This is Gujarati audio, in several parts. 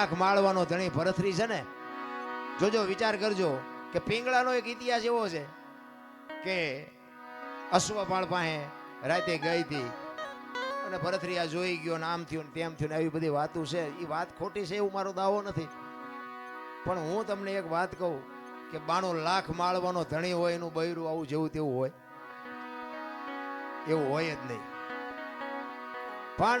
લાખ માળવાનો ધણી ભરથરી છે ને? જોજો, વિચાર કરજો કે પિંગળાનો એક ઇતિહાસ એવો છે કે અશ્વપાળ પાસે રાતે ગઈ હતી અને ભરથરી આ જોઈ ગયો ને આમ થયું તેમ થયું આવી બધી વાતો છે. એ વાત ખોટી છે એવું મારો દાવો નથી. પણ હું તમને એક વાત કહું કે બાણું લાખ માળવાનો ધણી હોય એનું બૈરું આવું જેવું તેવું હોય. એવું હોય જ નહીં. પણ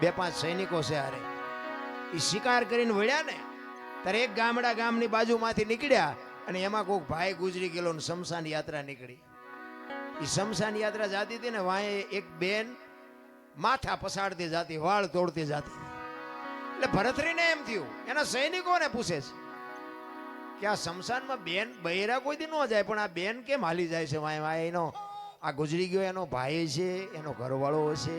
બે પાંચ સૈનિકો છે હારે. એ શિકાર કરીને વળ્યા ને, ત્યારે એક ગામડા ગામની બાજુમાંથી નીકળ્યા અને એમાં કોઈક ભાઈ ગુજરી ગયેલો ને શમશાન યાત્રા નીકળી. એ શમશાન યાત્રા જાતી હતી ને વાંહે એક બેન માથા પસાડતી જાતી, વાળ તોડતી જાતી. એટલે ભરતરીને એમ થયું, એના સૈનિકોને પૂછે છે કે આ શમશાનમાં બેન બૈરા કોઈ દી ન જાય, પણ આ બેન કેમ હાલી જાય છે? વાંય વાંય એનો આ ગુજરી ગયો, એનો ભાઈ છે, એનો ઘરવાળો હશે.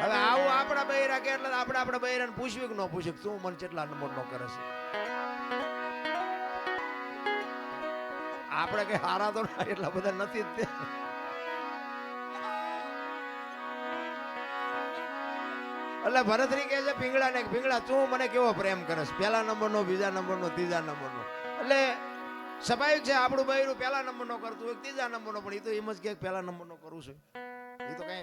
હવે આવું આપણા બૈરા કે એટલે આપણે આપણા બૈરાને પૂછવી કે ન પૂછે તું મને કેટલા નંબર નો કરે છે? આપણે કે હારા તો ના એટલા બધા નથી જ તે. એટલે ભરતરી કહે છે પીંગળા ને પીંગળા તું મને કેવો પ્રેમ કરસ પહેલા નંબરનો બીજા નંબરનો ત્રીજા નંબરનો એટલે સ્વાભાવિક છે, આપણું બૈરું પહેલા નંબરનો કરતું હોય ત્રીજા નંબરનો પણ એ તો એમ જ કે પહેલા નંબરનો કરું છું. એ તો કઈ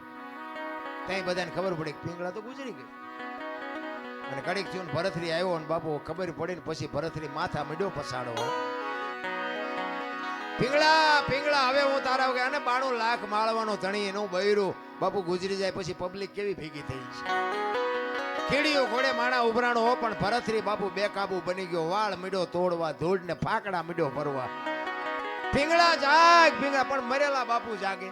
ત્યાં બધાને ખબર પડી પિંગળા તો ગુજરી ગઈ. અને કડીક થયું ને ભરથરી આવ્યો ને બાપુ ખબર પડી ને પછી ભરથરી માથા મીડ્યો પસાડો પીંગળા પીંગળા, હવે હું તારા વગર અને બાણું લાખ માળવાનો ધણી એનું બૈરું. બાપુ ગુજરી જાય પછી પબ્લિક કેવી ભેગી થઈ છે? કીડીઓ ઘોડે માણા ઉભરાણો હો, પણ ભરથરી બાપુ બેકાબુ બની ગયો. વાળ મીડો તોડવા ધૂળ ને ફાકડા મીડો ભરવા. પીંગળા જાગ, પીંગળા, પણ મરેલા બાપુ જાગે.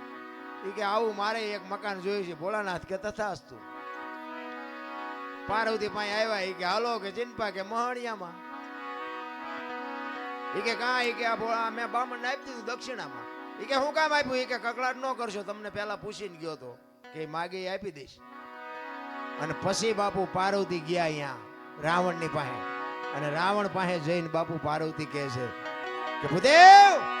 ઈ કે આવું મારે એક મકાન જોયું છે, ભોળાનાથ કે તથાસ્તુ. પાર્વતી પાસે આવ્યા કે હાલો કે ચિંપા કે મહણિયામાં. એ કે કાં એ કે આ ભોળા, મેં બામણને આપી દીધું દક્ષિણામાં. એ કે હું કામ આપ્યું? એ કે કકડાટ ન કરશો, તમને પહેલા પૂછીને ગયો તો. કે માગે આપી દઈશ. અને પછી બાપુ પાર્વતી ગયા અહીંયા, રાવણની પાસે. અને રાવણ પાસે જઈને બાપુ પાર્વતી કહે છે કે ભૂદેવ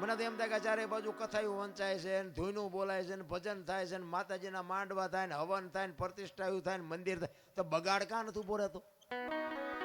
મને તો એમ થાય કે ચારે બાજુ કથાયું વંચાય છે ને ધૂનું બોલાય છે ને ભજન થાય છે ને માતાજીના માંડવા થાય ને હવન થાય ને પ્રતિષ્ઠાયું થાય ને મંદિર થાય, તો બગાડ કાં નથી ઊભો રહેતો?